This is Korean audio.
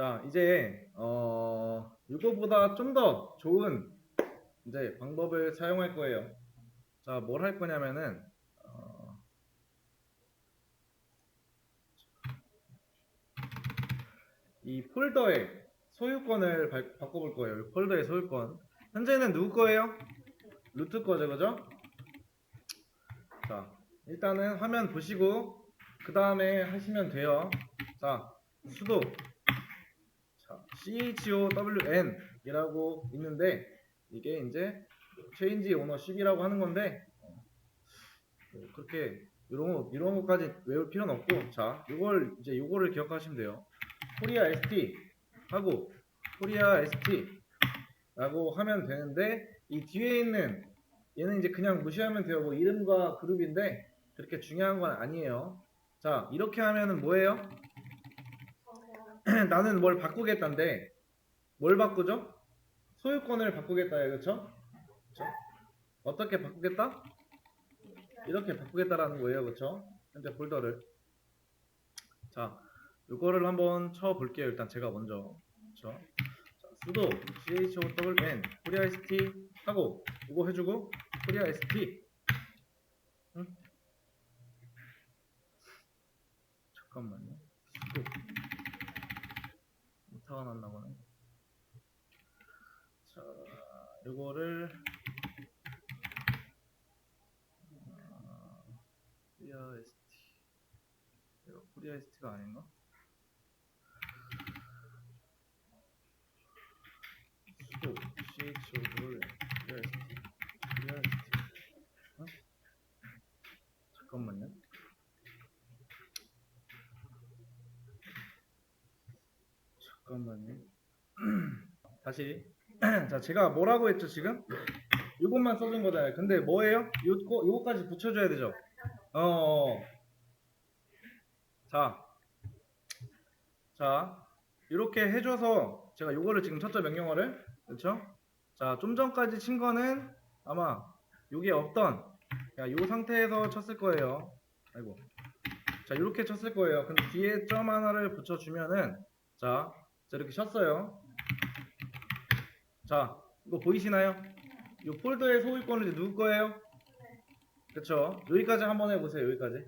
자, 이제 어 이거보다 좀 더 좋은 이제 방법을 사용할 거예요. 자, 뭘 할 거냐면은 어, 이 폴더의 소유권을 바, 바꿔볼 거예요. 이 폴더의 소유권. 현재는 누구 거예요? 루트 거죠, 그죠? 자, 일단은 화면 보시고 그 다음에 하시면 돼요. 자, 수도 자, CHOWN 이라고 있는데 이게 이제 체인지 오너십이라고 하는 건데 어, 뭐 그렇게 이런 거 이런 것까지 외울 필요는 없고 자, 이걸 이제 요거를 기억하시면 돼요. 코리아 ST 하고 코리아 ST 라고 하면 되는데 이 뒤에 있는 얘는 이제 그냥 무시하면 돼요. 뭐 이름과 그룹인데 그렇게 중요한 건 아니에요. 자, 이렇게 하면은 뭐예요? 나는 뭘 바꾸겠다인데 뭘 바꾸죠? 소유권을 바꾸겠다, 그렇죠? 그렇죠? 어떻게 바꾸겠다? 이렇게 바꾸겠다라는 거예요, 그렇죠? 현재 폴더를 자, 이거를 한번 쳐 볼게요. 일단 제가 먼저 그렇죠? 자, 수도 CHOWN 코리아 ST 하고 이거 해주고 코리아 ST 응? 잠깐만요. 수도 오타가 났나 보네. 자, 이거를 아, 코리아 ST 이거 코리아 ST가 아닌가? 수도 CHO를 코리아 ST 코리아 ST 어? 잠깐만요. 잠깐만요. 다시. 자, 제가 뭐라고 했죠, 지금? 이것만 써준 거잖아요. 근데 뭐예요? 요거, 요거까지 붙여줘야 되죠? 어, 어. 자. 자. 이렇게 해줘서 제가 요거를 지금 쳤죠, 명령어를. 그쵸? 자, 좀 전까지 친 거는 아마 요게 없던, 야, 요 상태에서 쳤을 거예요. 아이고. 자, 이렇게 쳤을 거예요. 근데 뒤에 점 하나를 붙여주면은, 자, 자, 이렇게 쳤어요. 자, 이거 보이시나요? 이 폴더의 소유권은 이제 누구 거예요? 그쵸? 여기까지 한번 해보세요, 여기까지.